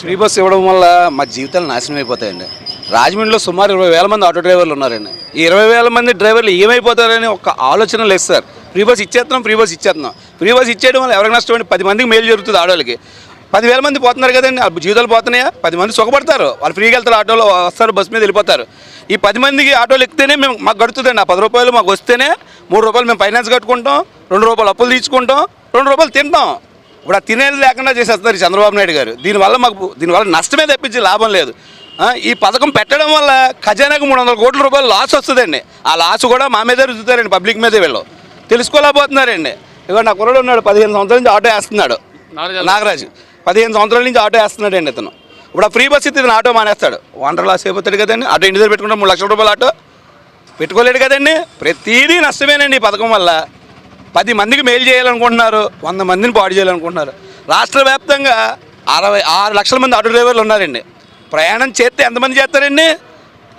Free bus ఇవ్వడం వల్ల మా జీవితాలు నాశనం అయిపోతాయండి. రాజమండ్రిలో సుమారు ఇరవై వేల మంది ఆటో డ్రైవర్లు ఉన్నారండి. ఈ ఇరవై వేల మంది డ్రైవర్లు ఏమైపోతారని ఒక ఆలోచన లేదు సార్. ఫ్రీ బస్ ఇచ్చేస్తున్నాం ఫ్రీ బస్ ఇచ్చేస్తున్నాం. ఫ్రీ బస్ ఇచ్చేయడం వల్ల ఎవరికి నష్టం అండి? పది మందికి మేలు జరుగుతుంది ఆడవాళ్ళకి పదివేల మంది పోతున్నారు కదండి వాళ్ళ జీవితాలు పోతున్నాయా? పది మంది సుఖపడతారు. వాళ్ళు ఫ్రీగా వెళ్తారు ఆటోలో వస్తారు బస్సు మీద వెళ్ళిపోతారు. ఈ పది మందికి ఆటోలు ఎక్కితేనే మేము మాకు గడుతుందండి ఆ పది రూపాయలు మాకు వస్తేనే మూడు రూపాయలు మేము ఫైనాన్స్ కట్టుకుంటాం రెండు రూపాయలు అప్పులు తీసుకుంటాం రెండు రూపాయలు తింటాం. ఇప్పుడు ఆ తినేది లేకుండా చేసేస్తున్నారు చంద్రబాబు నాయుడు గారు. దీనివల్ల మాకు దీనివల్ల నష్టమే తప్పించి లాభం లేదు. ఈ పథకం పెట్టడం వల్ల ఖజానాకు మూడు వందల కోట్ల రూపాయలు లాస్ వస్తుందండి. ఆ లాస్ కూడా మా మీదే రుద్దుతారండి పబ్లిక్ మీదే వీళ్ళు. తెలుసుకోలేకపోతున్నారండి. ఇవాళ నా కుర్రడు ఉన్నాడు పదిహేను సంవత్సరాల నుంచి ఆటో వేస్తున్నాడు. నాగరాజు. పదిహేను సంవత్సరాల నుంచి ఆటో వేస్తున్నాడు అండి ఇతను. ఇప్పుడు ఆ ఫ్రీ బస్ ఇతను ఆటో మానేస్తాడు. వండర్ లాస్ అయిపోతాడు కదండి ఆటో ఇంటి దగ్గర పెట్టుకుంటే మూడు లక్షల రూపాయలు ఆటో. పెట్టుకోలేడు కదండి. ప్రతిదీ నష్టమేనండి ఈ పథకం వల్ల. పది మందికి మేలు చేయాలనుకుంటున్నారు వంద మందిని పాడు చేయాలనుకుంటున్నారు. రాష్ట్ర వ్యాప్తంగా అరవై ఆరు లక్షల మంది ఆటో డ్రైవర్లు ఉన్నారండి. ప్రయాణం చేస్తే ఎంతమంది చేస్తారండి?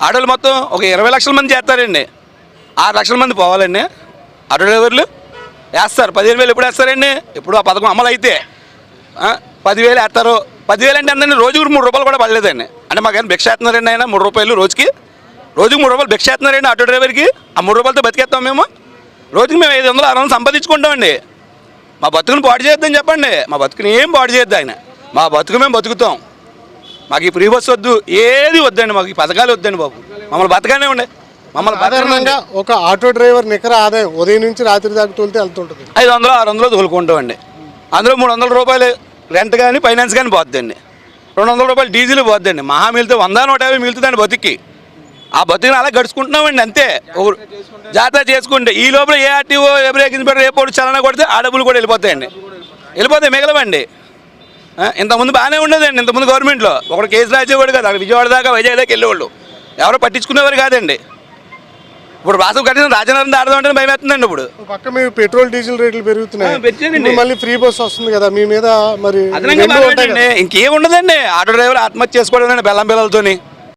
ఆటోలు మొత్తం ఒక ఇరవై లక్షల మంది చేస్తారండి. ఆరు లక్షల మంది పోవాలండి. ఆటో డ్రైవర్లు వేస్తారు. పదిహేను వేలు ఎప్పుడు వేస్తారండి? ఇప్పుడు ఆ పథకం అమలు అయితే. పదివేలు వేస్తారు. పదివేలు అంటే అందరినీ రోజుకు మూడు రూపాయలు కూడా పడలేదండి. అంటే మాకైనా భిక్ష వేస్తున్నారండి ఆయన? మూడు రూపాయలు రోజుకి. రోజుకి మూడు రూపాయలు భిక్ష వేస్తున్నారండి ఆటో డ్రైవర్కి. ఆ మూడు రూపాయలతో బతికేస్తాం మేము. రోజుకి మేము ఐదు వందలు ఆరు వందలు సంపాదించుకుంటామండి. మా బతుకుని పాడు చేయొద్దని చెప్పండి. మా బతుకుని ఏం పాడు చేయొద్దు ఆయన. మా బతుకు మేము బతుకుతాం. మాకు ఈ ఫ్రీ బస్ వద్దు ఏది వద్దండి మాకు ఈ పథకాలు వద్దండి బాబు. మమ్మల్ని బతకానే ఉండే. మమ్మల్ని సాధారణంగా బతకనండి. ఒక ఆటో డ్రైవర్ నికర ఆదాయం ఉదయం నుంచి రాత్రి దాకా తోలితే వెళ్తుంటుంది. ఐదు వందలు ఆరు వందలు తోలుకుంటామండి. అందులో మూడు వందల రూపాయలు రెంట్ కానీ ఫైనాన్స్ కానీ పోద్దండి. రెండు వందల రూపాయలు డీజిల్ పోద్దండి. మహా మిగిలితే వంద నూట యాభై మిగులుతుందండి బతుక్కి ఆ బతుకుని అలా గడుచుకుంటున్నామండి అంతే. జాతర చేసుకుంటే ఈ లోపల ఏ ఆర్టీఓ ఏ బ్రేక్ ఇన్స్పెక్టర్ ఏ పోటీ చలన కొడితే ఆ డబ్బులు కూడా వెళ్ళిపోతాయండి. వెళ్ళిపోతాయి మిగలవండి. ఇంతకుముందు బాగానే ఉండేదండి ఇంతకుముందు గవర్నమెంట్లో. ఒకడు కేసు రాసేవాడు కదా అక్కడ విజయవాడ దాకా వైజాగ్ దాకా వెళ్ళేవాళ్ళు. ఎవరో పట్టించుకునేవారు కాదండి. ఇప్పుడు రాసం కట్టిన రాజనగరం దాడదాం అంటే భయం వేస్తుందండి ఇప్పుడు. పక్క మీ పెట్రోల్ డీజిల్ రేట్లు పెరుగుతున్నాయి. మళ్ళీ ఫ్రీ బస్ వస్తుంది కదా మీ మీద మరి అదనంగా రెండు ఉంటాయి బాగాలేదండి. ఇంకేం ఉండదండి. ఆటో డ్రైవర్ ఆత్మహత్య చేసుకోవడం బెల్లం పిల్లలతోని.